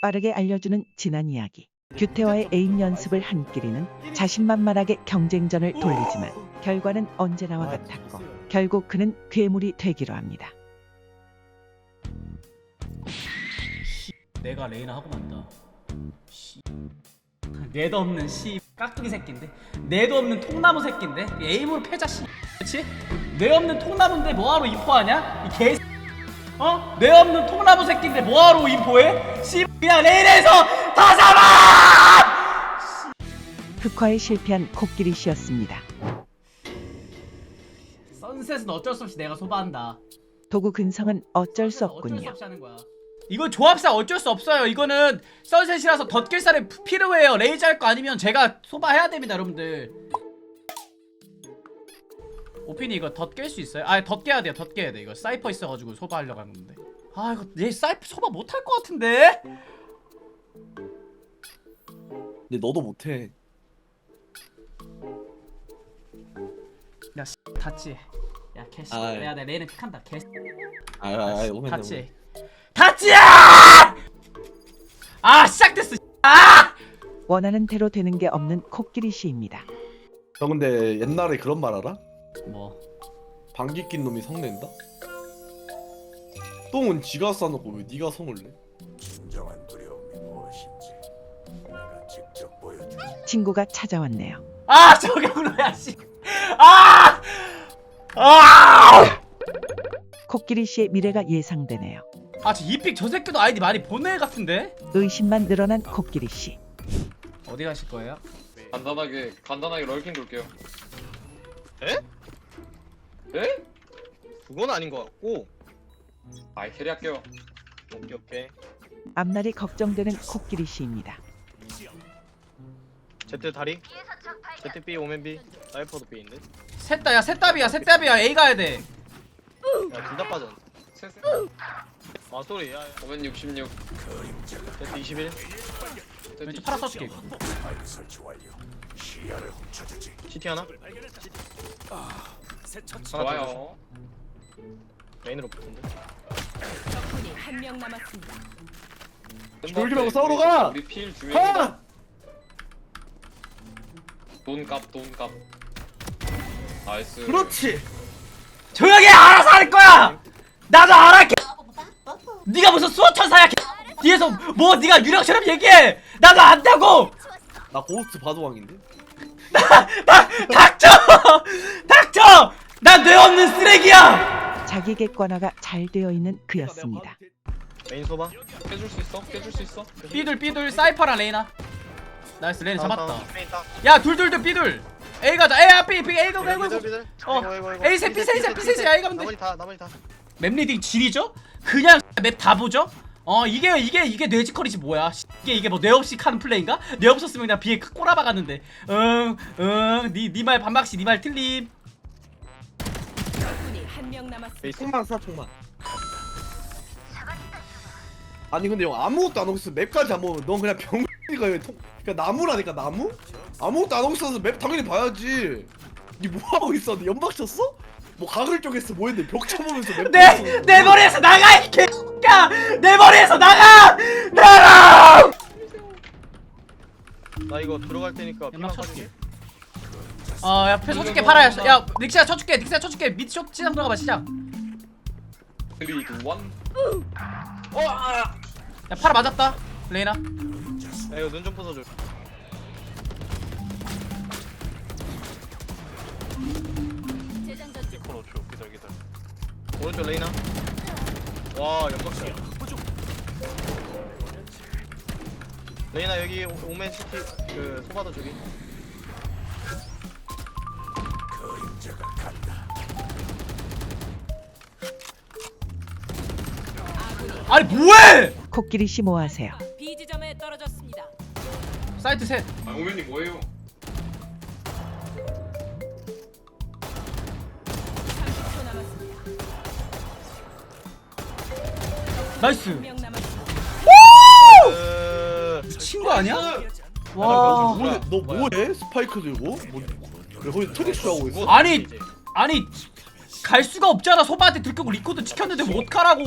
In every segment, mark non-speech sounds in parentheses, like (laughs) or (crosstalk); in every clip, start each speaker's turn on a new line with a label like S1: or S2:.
S1: 빠르게 알려주는 지난 이야기. 규태와의 에임 연습을 한 끼리는 자신만만하게 경쟁전을 돌리지만 결과는 언제나와 같았고 결국 그는 괴물이 되기로 합니다.
S2: 내가 레이나 하고 만다. 씨. 뇌도 없는 씨 깍두기 새끼인데 뇌도 없는 통나무 새끼인데 에임으로 패자 씨. 그렇지? 뇌 없는 통나무인데 뭐하러 인포하냐? 이 개. 어? 뇌 없는 통나무 새끼인데 뭐하러 인포해? 씨 그냥 레인에서 다 잡아!
S1: 흑화에 실패한 코끼리 씨였습니다.
S2: 선셋은 어쩔 수 없이 내가 소바한다.
S1: 도구 근성은 어쩔 수
S2: 어쩔 수
S1: 없군요.
S2: 없이 하는 거야. 이거 조합상 어쩔 수 없어요. 이거는 선셋이라서 덧길살이 필요해요. 레이저 할 거 아니면 제가 소바해야 됩니다, 여러분들. 오피니 이거 덧 깰 수 있어요? 아, 덧 깨야 돼요. 덧 깨야 돼. 이거 사이퍼 있어가지고 소바하려고 하는 건데. 아, 이거 얘 사이퍼 소바 못 할 것 같은데?
S3: 근데 너도 못해.
S2: 야, 씨, 닫지. 야, 개씨.
S3: 아,
S2: 야, 내 레이는 픽한다. 개.
S3: 아, 아, 아, 오면
S2: 닫지. 닫지야! 아, 시작됐어. 아!
S1: 원하는 대로 되는 게 없는 코끼리 씨입니다.
S3: 형 근데 옛날에 그런 말 알아?
S2: 뭐?
S3: 방귀 낀 놈이 성낸다? 똥은 지가 싸놓고 왜 네가 성을 내?
S4: 진정한 두려움이 무엇인지 내가 직접 보여주지.
S1: 친구가 찾아왔네요.
S2: 아 저격으로야 씨. 아! 아!
S1: 코끼리 씨의 미래가 예상되네요.
S2: 아, 저 이픽 저 새끼도 아이디 많이 보내 같은데?
S1: 의심만 늘어난 코끼리 씨.
S2: 어디 가실 거예요?
S5: 간단하게 간단하게 럴킹 돌게요.
S6: 에?
S5: 에?
S6: 그건 아닌 것 같고
S5: 아이 캐리 할게요.
S6: 오케이 오케이
S1: 앞날이 걱정되는 코끼리 씨입니다.
S6: 제트 다리 제트 B 오멘 B 사이퍼도 B인데
S2: 셋다 야 셋답이야 셋답이야 A 가야 돼.
S6: 야둘 다 빠졌네
S5: 셋.
S6: 아 쏘리 야 야.
S5: 오멘 66.
S6: 제트 21
S2: 왼쪽 팔아 써줄게.
S6: CT 하나
S5: 좋아요.
S6: 메인으로 붙은데
S7: 적군이 한 명 남았습니다.
S3: 졸지 말고 싸우러 가!
S5: 우리 필
S3: 하!
S5: 돈값 돈값. 나이스.
S3: 그렇지.
S2: 조용히 해, 알아서 할 거야. 나도 알아. 개. 네가 무슨 수호천사야. 개. 뒤에서 뭐 네가 유령처럼 얘기해. 나도 안다고.
S3: 나 고스트 바도왕인데?
S2: 나 닥쳐. 닥쳐. 난뇌 없는 쓰레기야.
S1: 자기 객관화가 잘 되어 있는 그였습니다.
S6: 메인 소바
S5: 깨줄 수 있어? 깨줄 수 있어?
S2: 삐둘 삐둘 사이퍼랑 레이나. 나이스 레이나 잡았다.
S6: 메인
S2: 야 둘둘둘 삐둘. A 가자. A 앞에 B A 가 A 가.
S6: 비들 비들
S2: 어.
S6: 이거, 이거, 이거.
S2: 에이, 셋, 삐, 셋, 셋, 삐, 셋, 아이 가면 돼.
S6: 나머지 다 나머지 다
S2: 맵 리딩 지리죠? 그냥 맵 다 보죠? 어 이게 이게 이게 뇌지컬이지 뭐야 씨, 이게 이게 뭐 뇌 없이 하는 플레이인가? 뇌 없었으면 그냥 비에 꼬라박았는데 응응니니말 반박시 니 말 틀림
S7: 적군이 한 명 남았습니다.
S6: 베이스
S3: 총만 쏴 총만. 아니 근데 형 아무것도 안 하고 있어 맵까지 안 보면 넌 그냥 병이가 왜 통... 그냥 나무라니까 나무? 아무것도 안 하고 있어서 맵 당연히 봐야지. 니 뭐 하고 있어? 니 연막 쳤어? 뭐 각을 쪼갰어 뭐 했는데 벽 쳐보면서 맵
S2: 내. 내 머리에서 나가 이 개X야! 내 머리에서 나가! 나가
S6: 나 이거 들어갈 테니까
S2: 연막 쳐줄게. 어 옆에 쳐줄게. 팔아야 야 닉시야 쳐줄게. 닉시야 쳐줄게. 밑 쇼, 시장 들어가봐 시장.
S5: 3, 2, 1.
S2: 야 팔아 맞았다 레이나.
S6: 야 이거 눈 좀 부숴줘 오른쪽 레이나 와 연막샷 레이나 여기 오- 오멘 시티 그 소바도 저기
S4: 그림자가 간다.
S2: 아니 뭐해
S1: 코끼리 씨 뭐하세요?
S7: B 지점에 떨어졌습니다.
S2: 사이트 셋
S5: 아, 오멘이 뭐예요?
S2: 나이스. 미친 거 아니야?
S6: 와.
S2: 와
S3: 뭐해? 너 뭐해? 스파이크 들고? 뭐, 왜 거기 트릭스 하고 있어?
S2: 아니 아니 갈 수가 없잖아 소바한테 들켰고 리코드 지켰는데 뭐 어떡하라고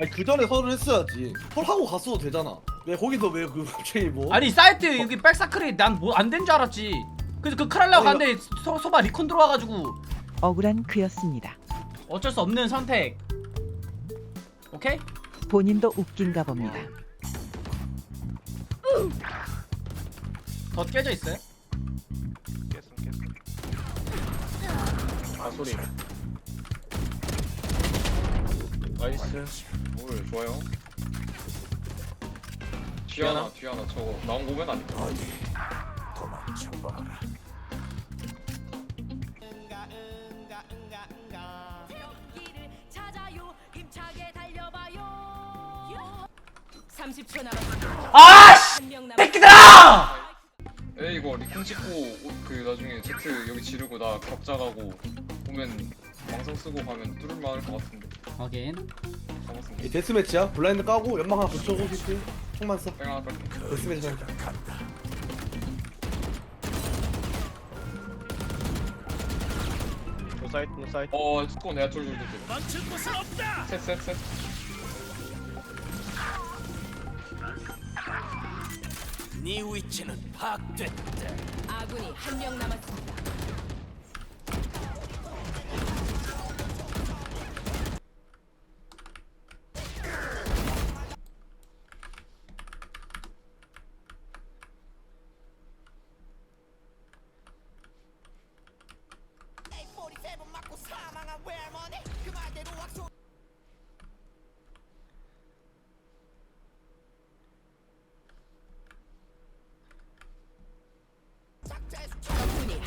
S3: 아니 그 전에 설을 했어야지 설 하고 갔어도 되잖아 왜 거기서 왜그 갑자기 뭐
S2: 아니 사이트 여기 백사클이 난 뭐 안 된 줄 알았지 그래서 그 크랄라고
S3: 아니,
S2: 갔는데 소, 소바 리콘 들어와가지고
S1: 억울한 그였습니다.
S2: 어쩔 수 없는 선택 오케이?
S1: 본인도 웃긴가 봅니다.
S2: 더 깨져 있어요?
S6: 아 소리. 나이스.
S5: 뭘 좋아요? 뒤 하나? 뒤 하나 저거. 나온 거면
S4: 어디 도망쳐봐라.
S7: 30초 남았습니다.
S2: 아씨!
S7: 한명 남았습니다.
S2: 새끼들아!
S5: 에 이거 리콘 찍고 오- 그 나중에 제트 여기 지르고 나 격자 가고 오면 망성 쓰고 가면 뚫을 만할 것 같은데.
S2: 확인.
S5: 잡았습니다.
S3: 이 데스매치야? 블라인드 까고 연막 하나 붙여고 싶지 총만 써.
S5: 뺑 하나 깔게.
S3: 데스매치 하자
S4: 간다.
S6: 노 사이트 노 사이트.
S5: 어 스코 내가 쫄쫄쫄 셋셋셋
S7: 아군이 한 명 남았습니다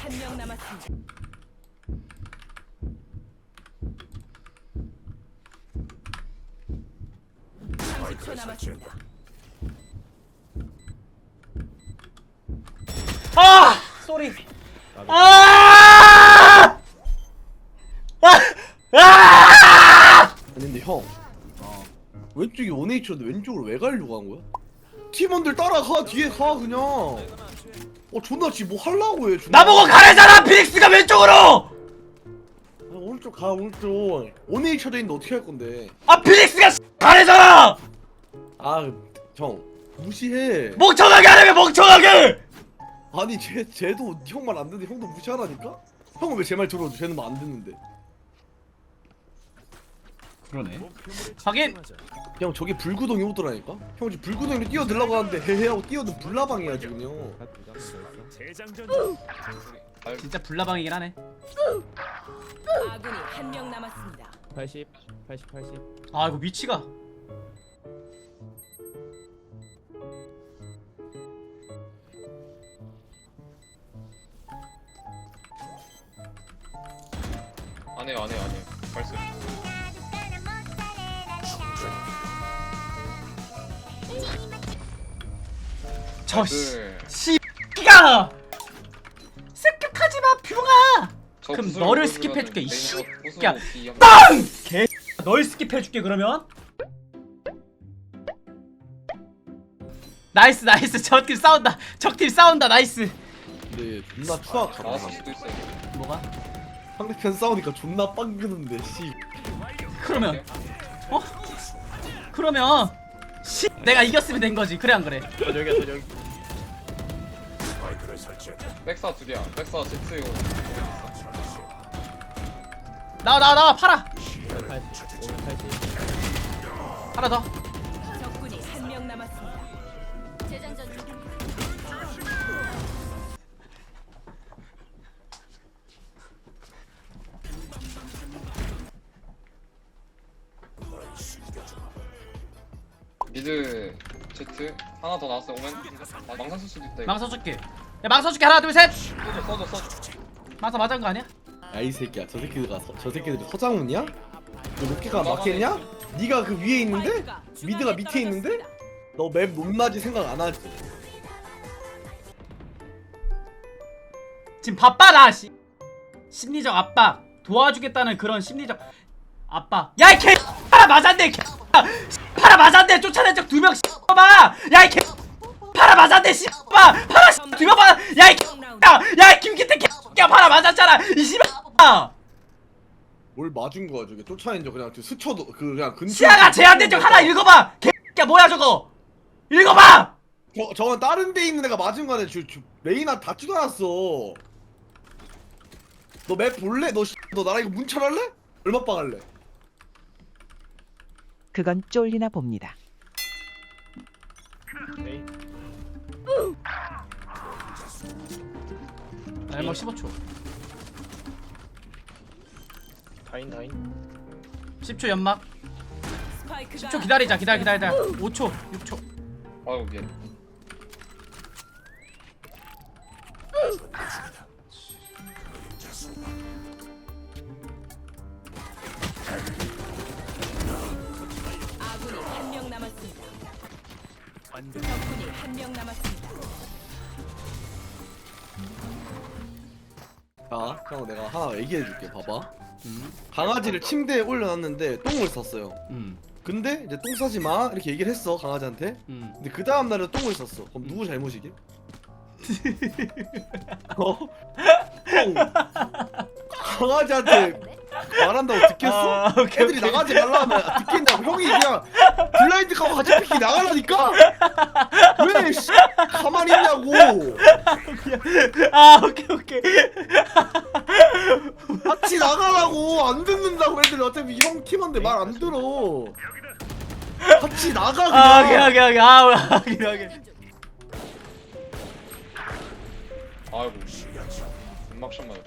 S7: 한 명 남았습니다
S4: 스파이크를
S7: 30초 남았습니다.
S2: 아! 쏘리 아! 아! 아!
S3: 아니 근데 형 왼쪽이 원에이치인데 왼쪽으로 왜 가려고 한 거야? 팀원들 따라가 뒤에 가 그냥 어 존나 지뭐 하려고 해 존나.
S2: 나보고 가래잖아 피닉스가 왼쪽으로!
S3: 아, 오른쪽 가 오른쪽. 원에이치돼 있는데 어떻게 할 건데?
S2: 아 피닉스가 가래잖아
S3: 아 형. 무시해.
S2: 멍청하게 하려면 멍청하게!
S3: 아니 쟤 쟤도 형 말 안 듣는데 형도 무시하라니까? 형은 왜 제 말 들어줘? 쟤는 말 안 듣는데
S2: 그러네. 확인!
S3: 형 저기 불구덩이 오더라니까? 형 지금 불구덩이로 뛰어들라고 하는데 헤헤 하고 뛰어든 불나방이야 지금요
S2: 진짜 불나방이긴 하네.
S7: 아군이 한 명 남았습니다.
S8: 80, 80, 80.
S2: 아 이거 위치가.
S5: 안 해요 안 해요 안 해요. 발수
S2: 저씨
S5: 네.
S2: 씨가! 습격하지 마 뷰가! 그럼 너를 스킵해줄게, 이 새끼야. 빵! 개널 스킵해줄게 그러면. 나이스 나이스. 적팀 싸운다. 적팀 싸운다. 나이스.
S3: 근데 존나 추악하다.
S5: 있어요
S2: 뭐가?
S3: 상대편 싸우니까 존나 빵그는데 씨.
S2: 그러면. 어? 그러면 씨 내가 이겼으면 된 거지. 그래 안 그래?
S6: 저 여기야 저 여기.
S4: 스파이크를 설치한다.
S5: 백사 둘이야. 백사 제트 이거.
S2: 나와 나와 나와. 팔아.
S8: 80, 80.
S2: 하나 더.
S7: 적군이 한명 남았습니다. 재장전 중
S5: 미드 제트 하나 더 나왔어 오면 아, 망상 쓸 수도 있다 이거
S2: 망 써줄게 야 망 써줄게 하나 둘셋
S5: 써줘 써줘 써줘
S2: 망사 맞은 거 아니야?
S3: 야 이 새끼야 저 새끼들 가 서, 저 새끼들이 서장훈이야? 너 로켓가 막혔냐? 네가 그 위에 있는데? 미드가 밑에 있는데? 너 맵 높낮이 생각 안 하지?
S2: 지금 바빠 나 씨. 심리적 압박 도와주겠다는 그런 심리적 압박 야이 개 파라 맞았네 개 파라 맞았네. 쫓아낸 적 두명 봐봐 야이 개 파라 맞았네 씨 봐 파라 두명 봐 야이 개 야이 김기태 개 파라 맞았잖아. 이 씨발.
S3: 뭘 맞은 거야 저게? 쫓아낸 적 그냥 저 스쳐도 그 그냥 근처
S2: 시야가 제한된 적 하나 읽어봐. 개야 뭐야 저거? 읽어봐.
S3: 저 저건 다른 데 있는 애가 맞은 거네. 저, 저 레이나 닿지도 않았어. 너 맵 볼래? 너, 씨, 너 나랑 이거 문철할래? 얼마 빵 할래?
S1: 그건 쫄리나 봅니다.
S6: 에이
S2: 알먹 15초.
S6: 다인 다인.
S2: 10초 연막.
S7: 스파이크가
S2: 10초 기다리자 기다려 기다리자 5초 6초.
S5: 아이고
S7: 적군이 한 명 남았습니다.
S3: 자, 형 내가 하나 얘기해줄게. 봐봐. 강아지를 침대에 올려놨는데 똥을 쌌어요.
S2: 음,
S3: 근데 이제 똥 싸지 마 이렇게 얘기를 했어 강아지한테.
S2: 음.
S3: 근데 그 다음 날에 똥을 쌌어. 그럼 누구 잘못이게? (laughs) 어? 형 강아지한테 말한다고 듣겠어?
S2: 아, 오케이,
S3: 애들이.
S2: 오케이.
S3: 나가지 말라 하면 듣겠냐고. 형이 그냥 블라인드 가고 같이 피키 나가라니까? 왜 씨, 가만히 있냐고.
S2: 아 오케이 오케이.
S3: 같이 나가라고. 안 듣는다고 애들이 어차피 형 팀한테 말 안 들어. 같이 나가 그냥.
S2: 아 오케이 오케이 오케이. 아 오케이 오케이
S5: 아이고 음악샷 맞아 이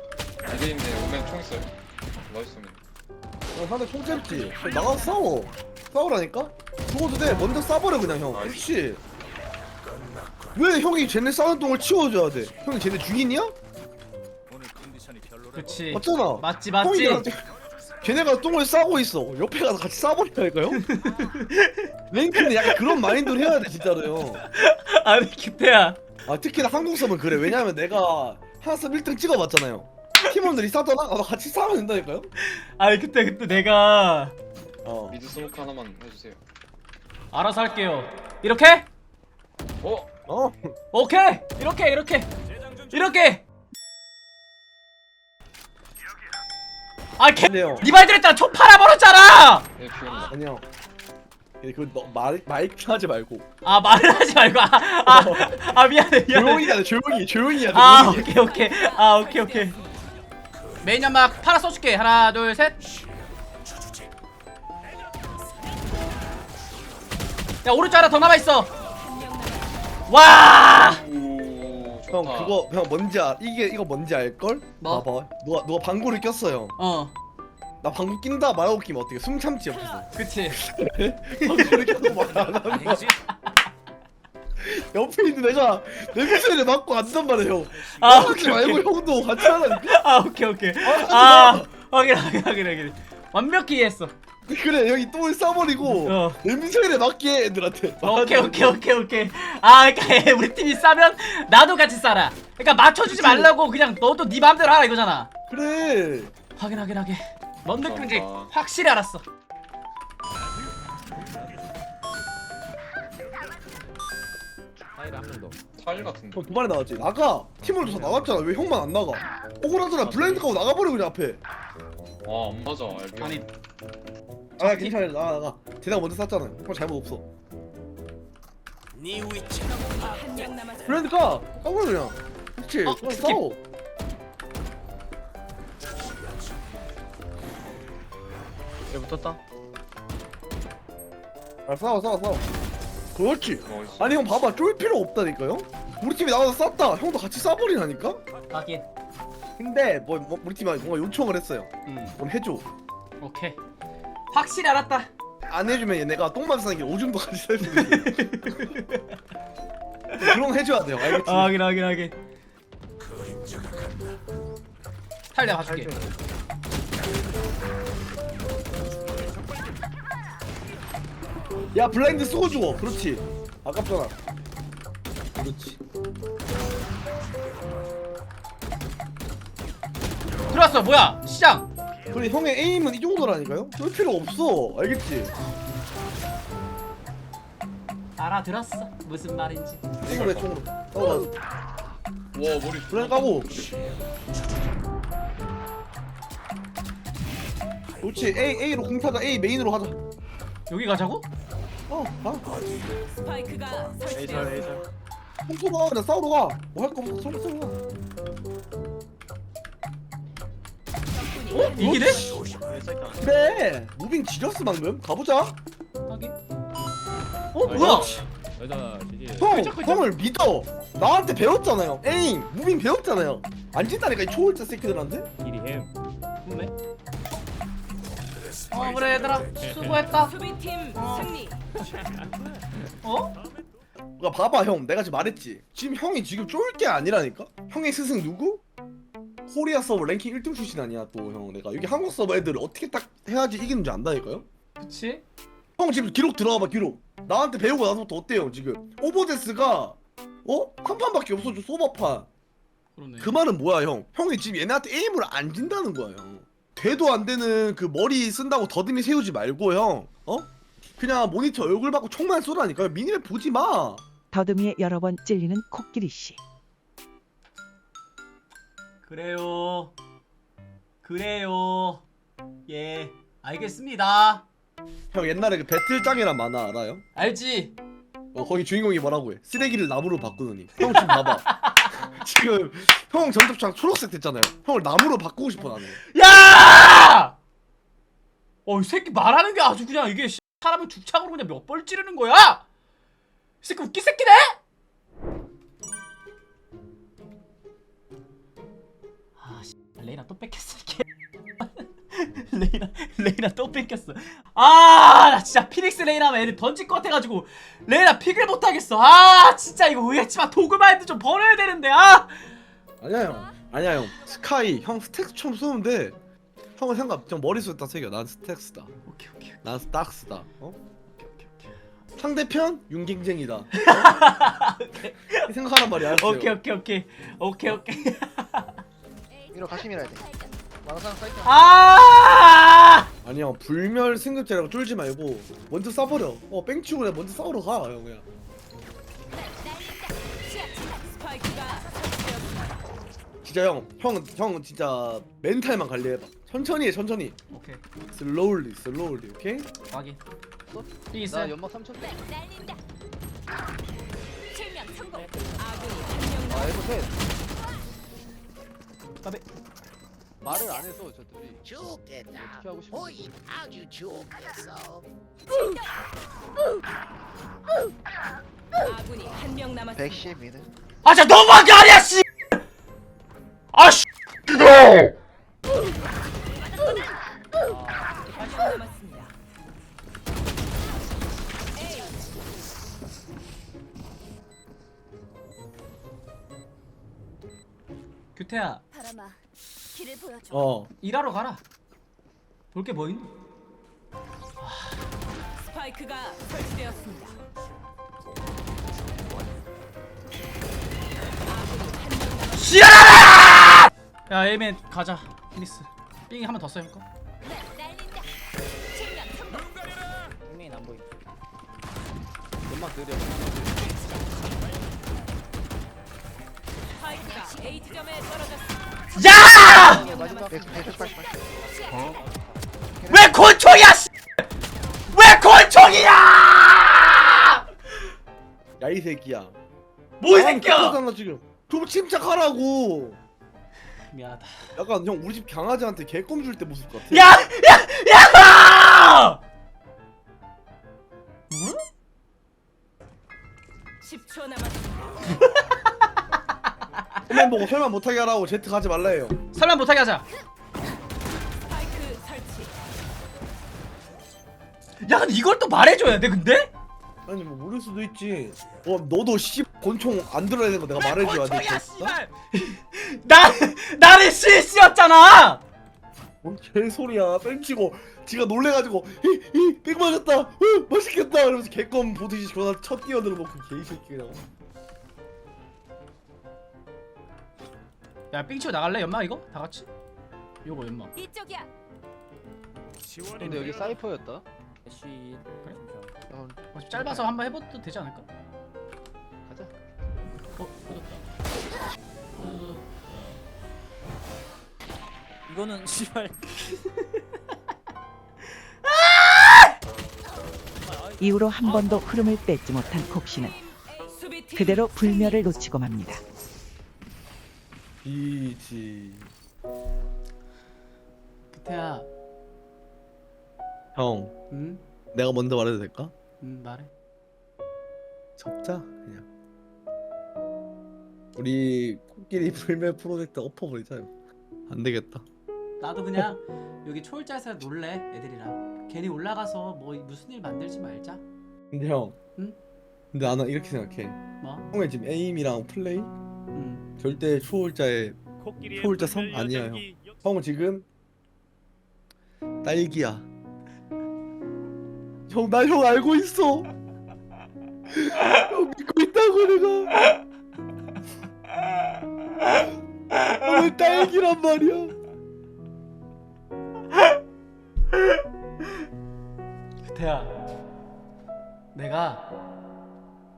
S3: 어, 상대 총 잽지 나가서 싸워 싸우라니까? 죽어도 돼. 먼저 쏴버려 그냥 형. 그렇지 왜 형이 쟤네 싸우는 똥을 치워줘야 돼? 형이 쟤네 주인이야?
S2: 그렇지
S3: 맞잖아.
S2: 맞지
S3: 형이
S2: 맞지
S3: 나한테 걔네가 똥을 싸고 있어. 옆에 가서 같이 싸버리라니까요? (laughs) 랭크는 약간 그런 마인드를 해야 돼 진짜로요
S2: 아니 기태야.
S3: 아 특히나 한국 서은 그래. 왜냐면 내가 한섭 1등 찍어봤잖아요 팀원들이 싸잖아? 아, 나 같이 싸면 된다니까요?
S2: 아니 그때 그때 내가
S3: 어.
S5: 미드 스모크 하나만 해주세요.
S2: 알아서 할게요. 이렇게?
S5: 어?
S3: 어?
S2: 오케이! 이렇게 이렇게! 이렇게! 아걔
S3: 근데요.
S2: 네 말대로 했잖아. 총 팔아 버렸잖아!
S5: 예 기억나.
S3: 아니요. 예, 그 너 말 마이크 하지 말고.
S2: 아 말을 하지 말고. 아, 아, 아 미안해 미안해.
S3: 조용히 해야 돼 조용히 조용히 해야 돼
S2: 아
S3: 조용히.
S2: 오케이 오케이. 아 오케이 오케이 메인 연막 팔아 써줄게. 하나 둘셋야 오른쪽 하나 더 남아있어. 와!
S5: 오
S3: 형
S5: 좋다
S3: 그거 형 뭔지 알 이게 이거 뭔지 알걸?
S2: 뭐?
S3: 봐봐. 누가 누가 방구를 꼈어요.
S2: 어.
S3: 나 방구 낀다 말하고 끼면 어떻게 숨 참지 옆에서.
S2: 그치. (laughs)
S3: 방구를 껴도 말안 하면 옆에 있는 내가 냄새를 맡고 앉단 말이야 형
S2: 아,
S3: 하지
S2: 오케이,
S3: 말고
S2: 오케이.
S3: 형도 같이 하라니까?
S2: 아 오케이 오케이.
S3: 하지
S2: 아 확인 확인 확인 확인. 완벽히 이해했어.
S3: 그래 형이 똥을 싸버리고
S2: 어.
S3: 냄새를 맡게 해, 애들한테
S2: 오케이 오케이 오케이 오케이. 아 그러니까 (laughs) 우리 팀이 싸면 나도 같이 싸라. 그러니까 맞춰주지 말라고 그냥 너도 네 맘대로 하라 이거잖아.
S3: 그래.
S2: 확인 확인 확인. 뭔 느낌인지. 확실히 알았어
S8: 사이드 한명 더.
S5: 타일 같은데.
S3: 형 두마리 나왔지. 나가 팀을 줘서 나갔잖아. 왜 형만 안 나가? 억울하잖아 블라인드 가고 나가버려 그냥 앞에.
S5: 와 안 맞아. 알비
S2: 아니
S3: 아 괜찮아. 나가 나가 제가 먼저 쐈잖아. 형 잘못 없어.
S7: 한명 남았습니다.
S3: 블라인드 가! 까버려 그냥. 그렇지
S2: 어,
S3: 그냥. 싸워.
S6: 얘 붙었다.
S3: 아 싸워 싸워 싸워 그렇지. 아니 형 봐봐. 쫄 필요 없다니까요? 우리 팀이 나가서 쌌다. 형도 같이 싸버리라니까?
S2: 확인
S3: 근데 뭐, 뭐 우리 팀이 뭔가 요청을 했어요.
S2: 음.
S3: 그럼 해줘.
S2: 오케이. 확실히 알았다.
S3: 안 해주면 얘네가 똥만 싸는 게 오줌도 같이 (laughs) 그런 거 해줘야 돼요. 알겠지?
S2: 아, 확인 확인 확인 탈 내가 봐줄게
S3: 야 블라인드 쓰고 죽어. 그렇지. 아깝잖아. 그렇지.
S2: 들어왔어. 뭐야? 시장
S3: 그래 형의 에임은 이 정도라니까요? 쏠 필요 없어. 알겠지?
S2: 알아들었어. 무슨 말인지.
S3: 총으로 해 총으로. 싸워
S5: 와. 머리.
S3: 블라인드 까고. 그렇지. A A로 공타자 A 메인으로 가자.
S2: 여기 가자고?
S3: 어 가.
S7: 스파이크가 설치되었습니다.
S3: 홈토 가 그냥 싸우러 가 뭐 할거 없어 서로 서로 가
S7: 적군이
S2: 어? 이기네?
S6: 있다
S3: 그래 무빙 지렸어 방금 가보자
S2: 확인. 어 뭐야?
S8: 여자 지지.
S3: 형. 형을 믿어 나한테 배웠잖아요 에잉 무빙 배웠잖아요 안 진다니까 이 초월자 새끼들한테
S8: 길이 햄.
S2: 좋네. 어 그래 얘들아 수고했다.
S7: 수비팀
S2: 어.
S7: 승리.
S2: 어?
S3: 그러니까 봐봐 형 내가 지금 말했지 지금 형이 지금 쫄 게 아니라니까 형의 스승 누구? 코리아 서버 랭킹 1등 출신 아니야 또 형 내가 여기 한국 서버 애들 어떻게 딱 해야지 이기는지 안다니까요?
S2: 그치?
S3: 형 지금 기록 들어가봐 기록 나한테 배우고 나서부터 어때요 지금 오버데스가 어? 한 판밖에 없어 저 소버판
S2: 그러네.
S3: 그 말은 뭐야 형 형이 지금 얘네한테 에임을 안 진다는 거야 형 돼도 안 되는 그 머리 쓴다고 더듬이 세우지 말고 형 어? 그냥 모니터 얼굴 받고 총만 쏘라니까 미니맵 보지 마
S1: 더듬이에 여러 번 찔리는 코끼리 씨.
S2: 그래요. 그래요. 예. 알겠습니다.
S3: 형 옛날에 그 배틀장이란 만화 알아요?
S2: 알지?
S3: 어 거기 주인공이 뭐라고 해 쓰레기를 나무로 바꾸느니 형 지금 봐봐 (laughs) 지금 형 전투창 초록색 됐잖아요 형을 나무로 바꾸고 싶어 나는
S2: 야! 어, 이 새끼 말하는 게 아주 그냥 이게 씨, 사람을 죽창으로 그냥 몇 벌 찌르는 거야? 이 새끼 웃기 새끼네? 아, 씨, 레이나 또 뺏겼어, 이게. (laughs) 레이나, 레이나 또 뺏겼어. 아, 나 진짜 피닉스 레이나면 애들 던질 것 같아가지고 레이나 픽을 못 하겠어. 아, 진짜 이거 의했지만 도그마인드 좀 버려야 되는데, 아!
S3: 아니야 형 아니야 형 스카이 형 스택스 처음 쏘는데 형은 생각 좀 머릿속에 딱 새겨 난 스택스다
S2: 오케이, 오케이,
S3: 난 스탁스다 어?
S2: 오케이, 오케이, 오케이.
S3: 상대편 윤갱쟁이다 어? (laughs) 이 생각하란 말이야 알았어요?
S2: 오케이, 오케이, 오케이, 오케이, 오케이.
S6: 위로 가심이라 해야 돼 사이트
S2: 아!
S3: 아니 형 불멸 승급제라고 쫄지 말고 먼저 쏴버려 어 뺑치고 그냥 먼저 싸우러 가 형 그냥
S7: 스파이크가 설치되었습니다.
S3: 진짜 형형형 진짜 멘탈만 관리해봐 천천히 해 천천히
S2: 오케이,
S3: 슬로울리 슬로울리 오케이?
S2: 확인. 있어.
S6: 연막 3천
S7: 실명 성공. 아군이 한명
S6: 아셋
S2: 까비.
S6: 말을 안 해서 저 둘이 어떻게 하고 싶은지
S7: 아군이 한 명 남았습니다.
S6: 110 미드
S2: 아, 진짜 너무한 게 아니야, 씨. 아, 씨.
S7: 한명 남았습니다.
S2: 규태야,
S7: 길을 보여줘.
S3: 어
S2: 일하러 가라. 볼 게 뭐 있니?
S7: 스파이크가 설치되었습니다.
S2: 야, 에이맨 가자. 피니스. 삥한번 더?
S7: 날린다. 성공.
S6: 안 보임 연막 느려
S7: 스파이크가 A 지점에 떨어졌습니다.
S2: 야!
S6: 마지막
S2: 180왜 권총이야, 씨! 왜 권총이야!
S3: 야 이 새끼야
S2: 뭐이
S3: 아,
S2: 새끼야!
S3: 똑같잖아 지금 좀 침착하라고
S2: 미안하다.
S3: 약간 형 우리 집 강아지한테 개껌 줄 때 모습 같아
S2: 야! 야! 야! 뭐?
S7: 10초 남았습니다. (laughs)
S3: 화면 보고 설마 못하게 하라고 제트 가지 말라 해요
S2: 설명 못하게 하자. 야, 근데 이걸 또 말해줘야 돼, 근데?
S3: 아니 뭐 모를 수도 있지 어 너도 씨 권총 안 들어야 되는 거 내가 말해줘야 돼
S2: 권총이야, 씨발! (laughs) 나, 나는 CC였잖아!
S3: 뭔 개소리야 뺑치고 지가 놀래가지고 히히 뺑 맞았다 어, 맛있겠다 이러면서 개껌 보듯이 전화 첫 뛰어들어 놓고 개새끼 그냥
S2: 야 삥치고 나갈래 연마 이거? 다 같이? 요거 연마
S7: 이쪽이야.
S6: 근데 여기 사이퍼였다.
S2: 시 그래? 어, 어 짧아서 한번 해봐도 되지 않을까?
S6: 가자.
S2: 어? 졌다
S9: 이거는 씨발 (laughs)
S1: 이후로 한 번도 흐름을 뺏지 못한 콕씨는 그대로 불멸을 놓치고 맙니다.
S3: 이지.
S2: 규태야
S3: 형.
S2: 응?
S3: 내가 먼저 말해도 될까?
S2: 응 말해.
S3: 접자 그냥. 우리 코끼리 (laughs) 불멸 프로젝트 엎어버리자 안 되겠다.
S2: 나도 그냥 여기 초월자에서 놀래 애들이랑. 괜히 올라가서 뭐 무슨 일 만들지 말자.
S3: 근데 형.
S2: 응?
S3: 근데 나는 이렇게 생각해.
S2: 뭐?
S3: 형의 지금 에임이랑 플레이?
S2: 응.
S3: 절대 초월자의 초월자 성 아니야 형. 형은 지금 딸기야. 형 나 형 알고 있어. 형 믿고 있다고 내가. 형은 딸기란 말이야?
S2: 규태야 내가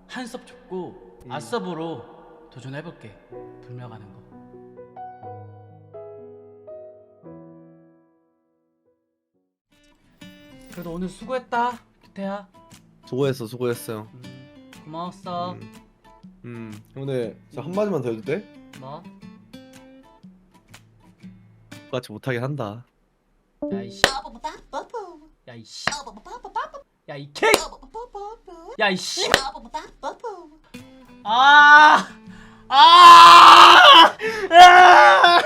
S2: 한 수업 줬고
S3: 음.
S2: 아서브로 도전해볼게. 불멸 가는 거. 그래도 오늘 수고했다 규태야.
S3: 수고했어 수고했어요.
S2: 음, 고마웠어.
S3: 음. 음. 근데 저 한마디만 더 해도 돼?
S2: 뭐?
S3: 똑같이 못하긴 한다.
S2: 야이씨. 야이씨. 야이 개 야이씨. 아! 아! 아!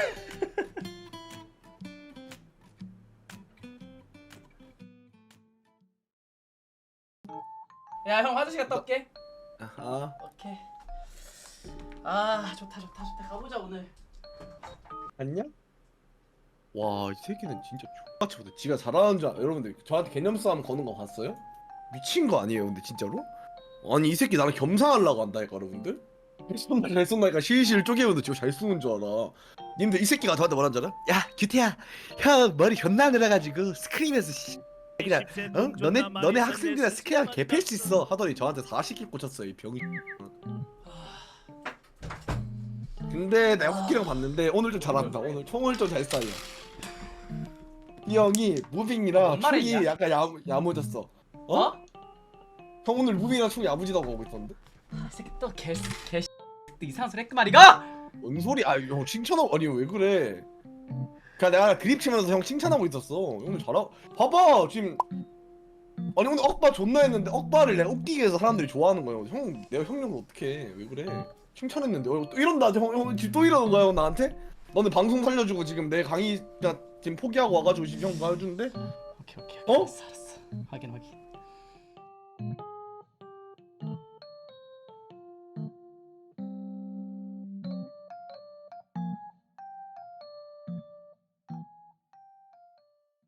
S2: 야, 형 화장실 갔다 올게.
S3: 아
S2: 오케이. 아, 좋다, 좋다, 좋다. 가보자 오늘.
S3: 안녕? 와, 이 새끼는 진짜 X같이 못해. 지가 잘하는 줄 알... 여러분들 저한테 개념 싸움 거는 거 봤어요? 미친 거 아니에요, 근데 진짜로? 아니 이 새끼 나랑 겸상하려고 한다니까, 여러분들? 잘 쏜다, 잘 쏜다니까 실실 쪼개면서 지금 잘 쏘는 줄 알아. 님들 이 새끼가 저한테 뭐라는 줄 알아? 야, 규태야, 형 머리 존나 늘어가지고 스크림에서 씨. 그냥 어? 너네 너네 학생들이랑 스크림 개팰 수 있어 하더니 저한테 40개 꽂혔어요 이 병이 근데 내가 후키랑 봤는데 오늘 좀 잘한다 오늘 총을 좀 잘 쏴요 이 형이
S2: 뭔 말이냐?
S3: 총이 약간 야, 야무졌어 어?
S2: 어?
S3: 형 오늘 무빙이랑 총이 야무지다고 하고 있었는데
S2: 아, 이 새끼 또 개 개 또 이상한 소리 했구만 이거.
S3: 뭔 소리 아 형 칭찬하고 아니 왜 그래 그니까 내가 드립 치면서 형 칭찬하고 있었어 오늘 잘하 봐봐 지금 아니 오늘 억바 존나 했는데 억바를 내가 웃기게 해서 사람들이 좋아하는 거예요 형 내가 형님을 어떻게 해? 왜 그래 칭찬했는데 어, 또 이런다 형, 형 지금 또 이러는 거야 형 나한테? 너는 방송 살려주고 지금 내 강의 나 지금 포기하고 와가지고 지금 형 봐주는데
S2: 오케이 오케이.
S3: 어?
S2: 알았어 알았어. 확인 확인.